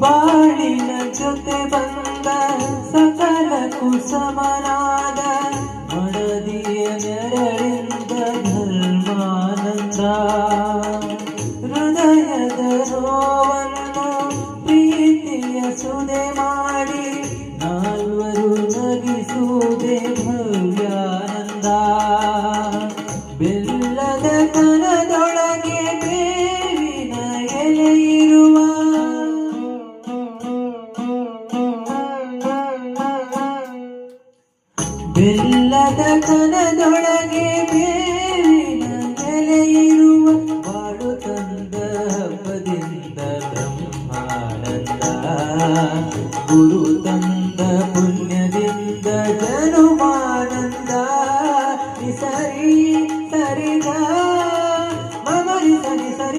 ಬಾಳಿನ ಜೊತೆ ಬಂದ ಸಕಲ ಕುಸಮನಾದ ಮನದಿಯ ನೆರಳಿಂದ ಧರ್ಮಾನಂದ. ಹೃದಯದ ನೋವನ್ನು ಪ್ರೀತಿಯ ಸುದೆ ಮಾಡಿ ನಾಲ್ವರು ನಗಿಸುವುದೇ ಭವ್ಯಾನಂದ. ಬೆಲ್ಲದ ಕನದೊಳಗೆ ಬೆಲ್ಲದ ಕನದೊಳಗೆ ಬೇವಿನ ಇರುವ ಬಾಳು ತಂದ ಪದಿಂದ ಬ್ರಹ್ಮಾನಂದ. ಗುರು ತಂದ ಪುಣ್ಯದಿಂದ ಜನುಮಾನಂದ. ಸರಿ